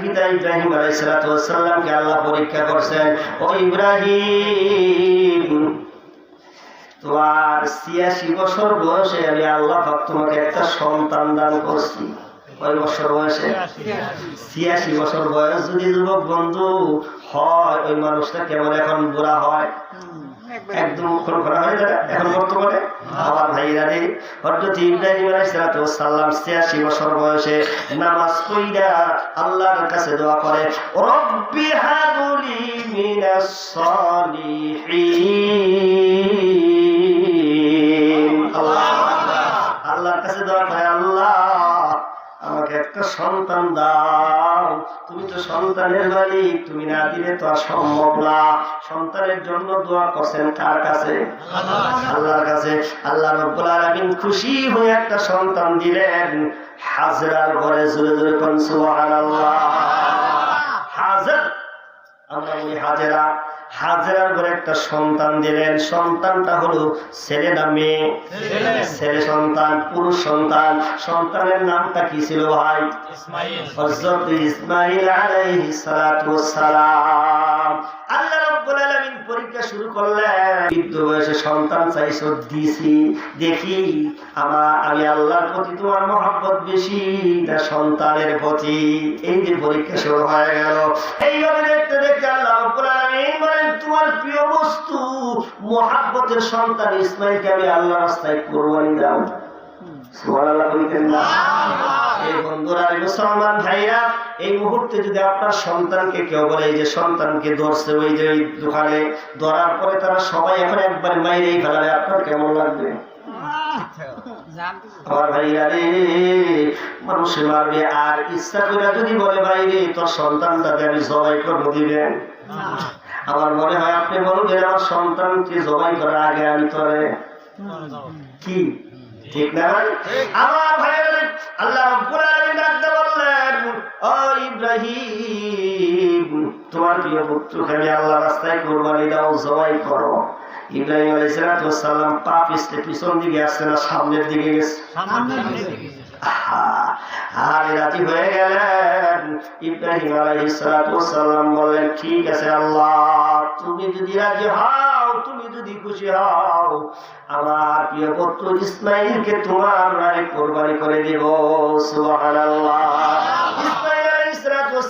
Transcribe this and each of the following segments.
পিতা ইব্রাহিম আলাইসালামকে আল্লাহ পরীক্ষা করছেন ও ইব্রাহিম তোমার ছিয়াশি বছর বয়সে আমি আল্লাহ পাক তোমাকে একটা সন্তান দান করছি। কয় বছর বয়সে? ছিয়াশি বছর বয়স যদি যুবক বন্ধু হয় ওই মানুষটা কেমন এখন বুড়া একদম। খোলা যায় এখন বর্তমানে? আমার ভাইরা রে, হযরত ইব্রাহিম আলাইহিস সালাম 86 বছর বয়সে নামাজ পড়িয়া আল্লাহর কাছে দোয়া করে, রব্বি হাবলি মিনাস আল্লাহ আল্লাহর কাছে দোয়া করে, আল্লাহ, আমাকে একটা সন্তান দাও। তুমি তো সন্তানের মালিক, তুমি না দিলে তো আর সম্ভব না। সন্তানের জন্য দোয়া করছেন কার কাছে? আল্লাহর কাছে। আল্লাহ রব্বুল আলামিন খুশি হয়ে একটা সন্তান দিলেন। হাজরার ঘরে জুড়ে জুড়ে কোন, সুবহানাল্লাহ। হাজার, আমরা বলি হাজেরা। হাজেরার ঘরে একটা সন্তান দিলেন। সন্তানটা হলো ছেলে না মেয়ে? ছেলে। সন্তান পুরুষ সন্তান। সন্তানের নামটা কি ছিল ভাই? হযরত ইসমাইল আলাইহিস সালাতু সালাম আল্লাহ রাব্বুল আলামিন পরীক্ষা শুরু করলেন। বৃদ্ধ বয়সে সন্তান চাইছো দিছি। দেখি আমার আমি আল্লাহর প্রতি তোমার মহব্বত বেশি না সন্তানের প্রতি? এই যে পরীক্ষা শুরু হয়ে গেল। এইভাবে দেখতে দেখতে আল্লাহ রাব্বুল আলামিন বলেন তোমার প্রিয় বস্তু মহাব্বতের সন্তান ইসমাইলকে আমি আল্লাহ রাস্তায় কোরবানি দাও মুসলমান ভাইরা এই মুহূর্তে যদি আপনার সন্তানকে কেউ বলে এই যে সন্তানকে ধরছে ওই যে ওই দোকানে ধরার পরে তারা সবাই এখন একবার মাইরেই ফেলাবে আপনার কেমন লাগবে? আমার ভাইরা রে মানুষে মারবে। আর ইচ্ছা করে যদি বলে বাইরে তোর সন্তানটাকে আমি জবাই করব দিবেন। আমার মনে হয় আপনি বলুন বলবেন আমার সন্তানকে জবাই করার আগে আমি তোরে কি? ঠিক না? আমার ভাইয়ের আল্লাহ রাব্বুল ডাকতে বললেন ও ইব্রাহিম তোমার প্রিয় পুত্রকে আল্লাহ রাস্তায় কোরবানি দাও জবাই করো। ইব্রাহিম আলাইহিস সালাম পা পিছলে পিছন দিকে আসছে না সামনের দিকে গেছে। আহা, আরে রাজি হয়ে গেলেন। ইব্রাহিম আলাইহিস সালাম বললেন, ঠিক আছে আল্লাহ, তুমি যদি রাজি হও, তুমি যদি খুশি হও, আমার প্রিয় পুত্র ইসমাইলকে তোমার নামে কোরবানি করে দেব। সুবহানাল্লাহ। ইসমাইল আলাইহিস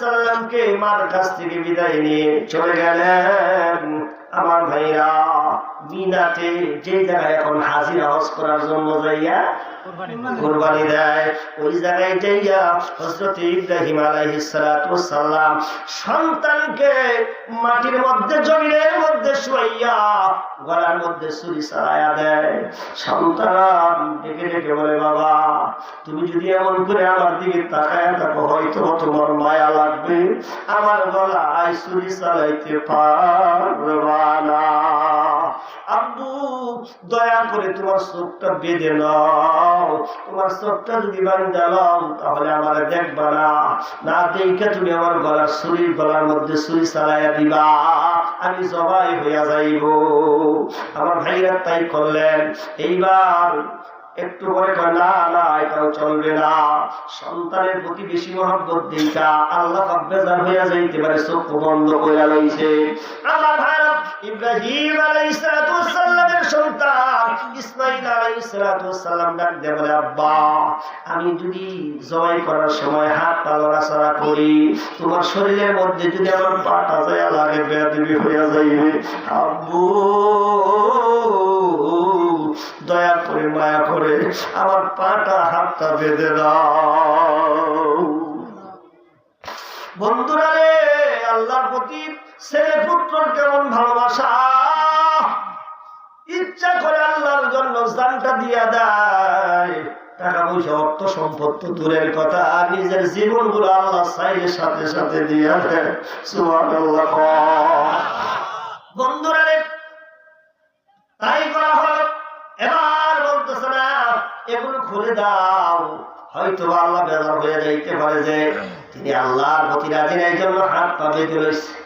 সালামকে মার কাছ থেকে বিদায় নিয়ে চলে গেলেন। আমার ভাইরা মিনাতে যে জায়গায় এখন হাজিরা হজ করার জন্য যাইয়া কোরবানি দেয়। ওই জায়গায় যাইয়া হযরত ইব্রাহিম আলাইহিস সালাতু সালাম সন্তানকে মাটির মধ্যে জমিনের মধ্যে শুয়াইয়া গলার মধ্যে ছুরি চালায়া দেয়। সন্তান ডেকে ডেকে বলে বাবা তুমি যদি এমন করে আমার দিকে তাকায় থাকো হয়তো তোমার মায়া লাগবে। আমার গলায় ছুরি চালাইতে পারবা দয়া করে তোমার বেঁধে নাও। তোমার যদি বান্ধা নাও, তাহলে আমার দেখবা না। না দেখে তুমি আমার গলার শরীর গলার মধ্যে চালাইয়া দিবা। আমি জবাই হইয়া যাইব। আমার ভাইরা তাই করলেন। এইবার একটু না না, এটাও চলবে না। সন্তানের প্রতি বেশি মহব্বত দিকা আল্লাহ হইয়া যাইতে পারে, চোখ বন্ধ কইরা আমার ভাইরা ইব্রাহিম আলাইহিস সালাতু সালামের সন্তান, ইসমাঈল আলাইহিস সালাতু সালাম ডাক দিয়ে বলে, আব্বা, আমি যদি জবাই করার সময় হাত পা লড়াচড়া করি, তোমার শরীরের মধ্যে যদি আমার পাটা যায় লাগে বেয়াদবি হইয়া যাইবে। আব্বু, দয়া করে, মায়া করে, আমার পাটা হাতটা বেঁধে দাও। বন্ধুরা রে, আল্লাহর প্রতি ছেলে পুত্রর কেমন ভালোবাসা। ইচ্ছা করে আল্লাহর জন্য দিয়া দেয়। টাকা পয়সা, অর্থ সম্পদ তো দূরের কথা। নিজের জীবনগুলো আল্লাহ চাইলে সাথে সাথে দিয়া দেয়। বন্ধুরা তাই করা হলো। এবার বলতেছে, না, এগুলো খুলে দাও। হয়তো আল্লাহ বেজার হয়ে যাইতে পারে যে, তিনি আল্লাহর প্রতি রাজি জন্য হাত পা বেঁধে রয়েছে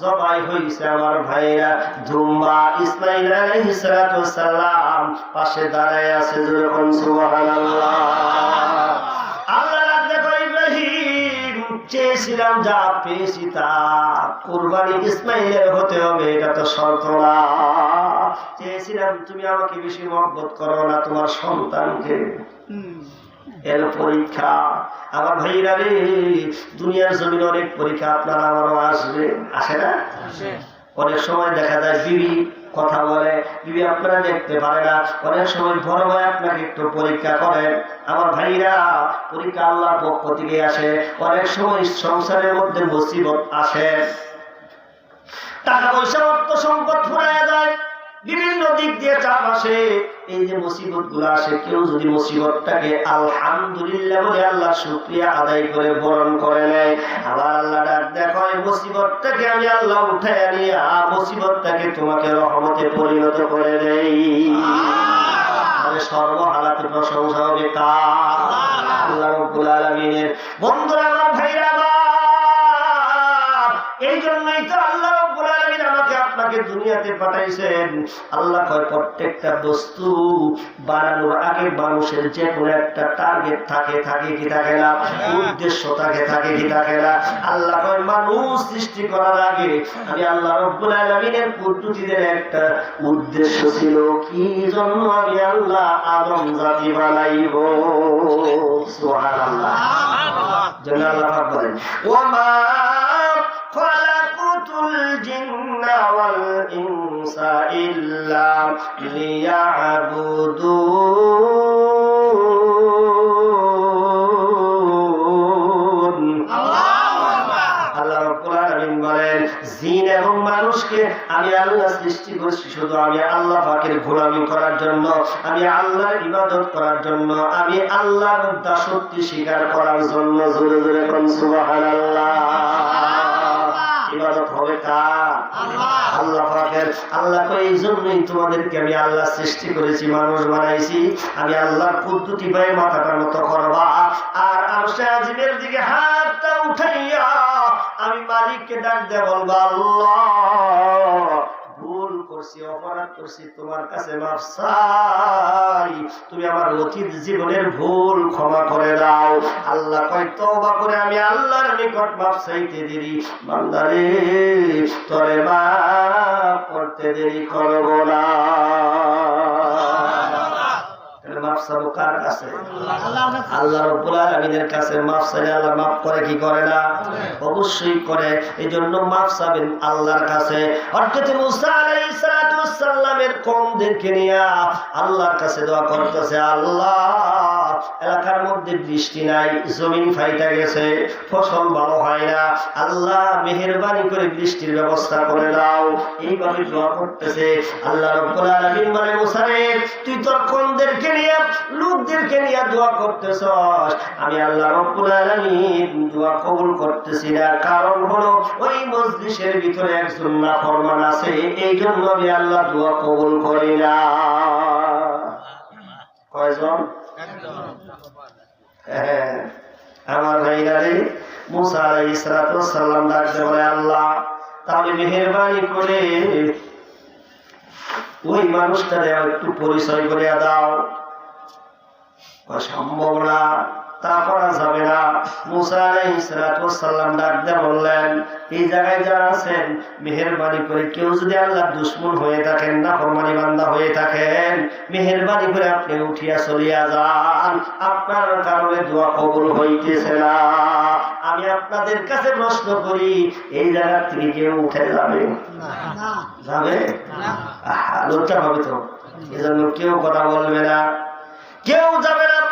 জবাই হয়েছে আমার ভাইয়েরা ধুম্বা ইসমাইল আলাইহিস সালাতু সালাম পাশে দাঁড়ায় আছে যখন সুবহানাল্লাহ। আল্লাহ ইব্রাহিম চেয়েছিলাম যা পেয়েছি তা। কুরবানি ইসমাইলের হতে হবে এটা তো শর্ত না। চেয়েছিলাম তুমি আমাকে বেশি মহব্বত করো না তোমার সন্তানকে। এর পরীক্ষা আমার ভাইরা রে দুনিয়ার জমিনে অনেক পরীক্ষা আপনারা আমারও আসবে। আসে না? অনেক সময় দেখা যায় বিবি কথা বলে বিবি আপনারা দেখতে পারে না। অনেক সময় বড় ভাই আপনাকে একটু পরীক্ষা করে আমার ভাইরা পরীক্ষা আল্লাহর পক্ষ থেকে আসে। অনেক সময় সংসারের মধ্যে মুসিবত আসে। টাকা পয়সা অর্থ সম্পদ ফুরাইয়া যায়। বিভিন্ন দিক দিয়ে চাপ আসে। এই যে মুসিবতগুলো আসে, কেউ যদি মুসিবতটাকে আলহামদুলিল্লাহ বলে আল্লাহ শুক্রিয়া আদায় করে বরণ করে নেয়, আবার আল্লাহ ডাক দেখো এই মুসিবতটাকে আমি আল্লাহ উঠে আনি আর মুসিবতটাকে তোমাকে রহমতে পরিণত করে দেই। সর্বহালাতে প্রশংসা হবে কার? আল্লাহ বন্ধুরা, আমার ভাইরা এই জন্যই তো আমাকে দুনিয়াতে পাঠাইছেন। আল্লাহ কয় প্রত্যেকটা বস্তু বানানোর আগে মানুষের যে কোনো একটা টার্গেট থাকে থাকে কি থাকে না? উদ্দেশ্য থাকে থাকে কি থাকে না? আল্লাহ কয় মানুষ সৃষ্টি করার আগে আমি আল্লাহ রব্বুল আলমিনের পদ্ধতিদের একটা উদ্দেশ্য ছিল কি জন্য আমি আল্লাহ আদম জাতি বানাইব? সোহান আল্লাহ জন্য আল্লাহ বলেন ওমা খোলা الجن والإنس إلا ليعبدون আল্লাহ রাব্বুল আলামিন বলেন জিন এবং মানুষকে আমি আল্লাহ সৃষ্টি করেছি শুধু আমি আল্লাহ পাকের গোলামি করার জন্য আমি আল্লাহর ইবাদত করার জন্য আমি আল্লাহর দাসত্ব স্বীকার করার জন্য জোরে জোরে কোন সুবহানাল্লাহ ইবাদত হবে কার আল্লাহ পাকের, আল্লাহ কই জন্যই তোমাদেরকে আমি আল্লাহ সৃষ্টি করেছি, মানুষ বানাইছি। আমি আল্লাহর পদ্ধতি পাই মাথাটার মতো করবা। আর আরশে আজিমের দিকে হাতটা উঠাইয়া আমি মালিককে ডাক দিয়ে বলবা, আল্লাহ করছি, অপরাধ করছি, তোমার কাছে তুমি আমার অতীত জীবনের ভুল ক্ষমা করে দাও। আল্লাহ কয়, তওবা করে আমি আল্লাহর নিকট মাফ চাইতে দেরি। বান্দারে, তরে মাফ করতে দেরি করব না। মাফ চাবো কার কাছে? আল্লাহ রব্বুল আলামিনের কাছে মাফ চাইলে আল্লাহ মাফ করে কি করে না? অবশ্যই করে এই জন্য মাফ চাবেন আল্লাহর কাছে। অর্থাৎ মুসা কমদেরকে নিয়ে আল্লাহর কাছে দোয়া করতেছে আল্লাহ। এলাকার মধ্যে বৃষ্টি নাই, জমিন ফাইটা গেছে, ফসল ভালো হয় না। আল্লাহ মেহেরবানি করে বৃষ্টির ব্যবস্থা করে দাও। এইভাবে দোয়া করতেছে আল্লাহ রব্বুল আলামিন। মুসারে, তুই তোর কমদেরকে নিয়ে, লোকদেরকে নিয়ে দোয়া করতেছস। আমি আল্লাহ রব্বুল আলামিন দোয়া কবুল করতেছি না। কারণ হলো, ওই মজলিসের ভিতরে একজন আছে। এই জন্য আমি আল্লাহ দোয়া কবুল করি না। কয়জন? আমার ভাইরা রে মুসা আলাইহিস সালাতু ডাকতে আল্লাহ, তাহলে মেহরবানি করে ওই মানুষটারে একটু পরিচয় করে দাও। সম্ভব না। তা করা যাবে না বললেন, এই জায়গায় যারা আছেন, মেহেরবানি করে কেউ যদি আল্লাহ দুশ্মন হয়ে থাকেন না বান্দা হয়ে থাকেন, মেহেরবানি করে আপনি উঠিয়া চলিয়া যান। আপনার কারণে দোয়া কবুল হইতেছে না। আমি আপনাদের কাছে প্রশ্ন করি, এই জায়গা থেকে কেউ উঠে যাবে? যাবে? লজ্জা পাবে তো। এজন্য কেউ কথা বলবে না। কেউ যাবে না।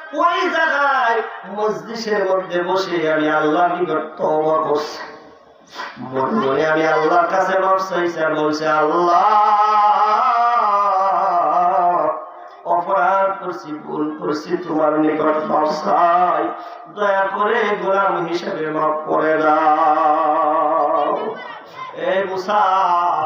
ওই জায়গায় মসজিদের মধ্যে বসে আমি আল্লাহ নিকট তওবা করছি। মন আমি আল্লাহর কাছে বলছে, আল্লাহ, অপরাধ করছি, ভুল করছি, তোমার নিকট চাই। দয়া করে গোলাম হিসেবে মাফ করে দাও। এ মুসা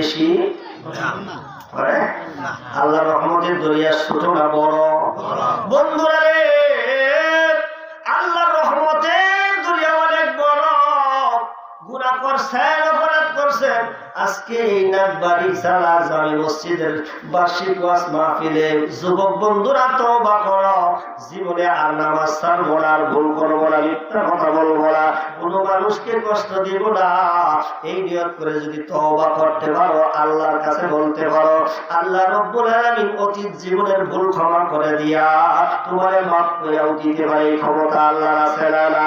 বেশি করে আল্লাহ রহমতের দরিয়া ছোট না বড়। আজকে এই নাকবাড়ি সালা জামি মসজিদের বার্ষিক ওয়াজ মাহফিলে। যুবক বন্ধুরা করো। জীবনে আর নামাজ ভুল করব না, মিথ্যা কথা বলব না, কোনো মানুষকে কষ্ট দিব না। এই নিয়ত করে যদি করতে পারো, আল্লাহর কাছে বলতে পারো, আল্লাহ রব্বুল অতীত জীবনের ভুল ক্ষমা করে দিয়া তোমারে মাফ করিয়াও দিতে পারে ক্ষমতা আল্লাহ আছে না?